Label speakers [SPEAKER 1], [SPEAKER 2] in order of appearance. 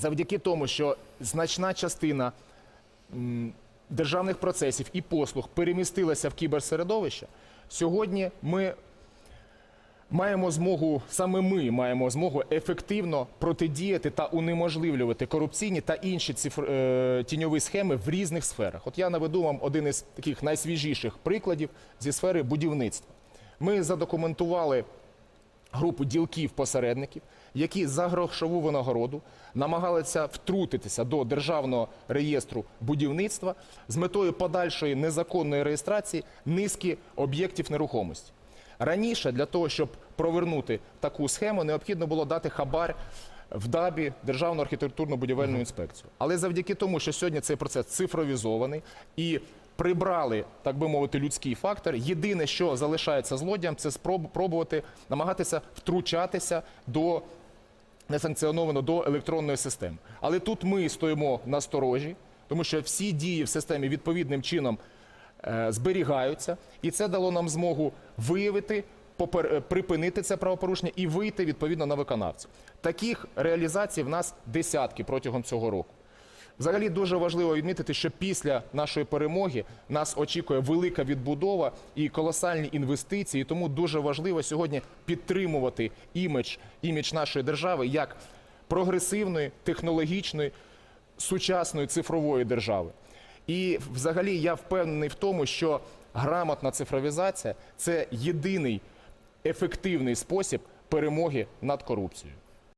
[SPEAKER 1] завдяки тому, що значна частина державних процесів і послуг перемістилася в кіберсередовище, сьогодні ми маємо змогу, саме ми маємо змогу ефективно протидіяти та унеможливлювати корупційні та інші цифр, е, тіньові схеми в різних сферах. От я наведу вам один із таких найсвіжіших прикладів зі сфери будівництва. Ми задокументували групу ділків-посередників, які за грошову винагороду намагалися втрутитися до державного реєстру будівництва з метою подальшої незаконної реєстрації низки об'єктів нерухомості. Раніше для того, щоб провернути таку схему, необхідно було дати хабар в ДАБі Державну архітектурно-будівельну інспекцію. Але завдяки тому, що сьогодні цей процес цифровізований і прибрали, так би мовити, людський фактор, єдине, що залишається злодіям, це спроб- пробувати намагатися втручатися до несанкціоновано до електронної системи. Але тут ми стоїмо на сторожі, тому що всі дії в системі відповідним чином е, зберігаються, і це дало нам змогу виявити, попер- е, припинити це правопорушення і вийти відповідно на виконавців. Таких реалізацій в нас десятки протягом цього року. Взагалі дуже важливо відмітити, що після нашої перемоги нас очікує велика відбудова і колосальні інвестиції. Тому дуже важливо сьогодні підтримувати імідж, імідж нашої держави як прогресивної, технологічної, сучасної цифрової держави. І взагалі я впевнений в тому, що грамотна цифровізація це єдиний ефективний спосіб перемоги над корупцією.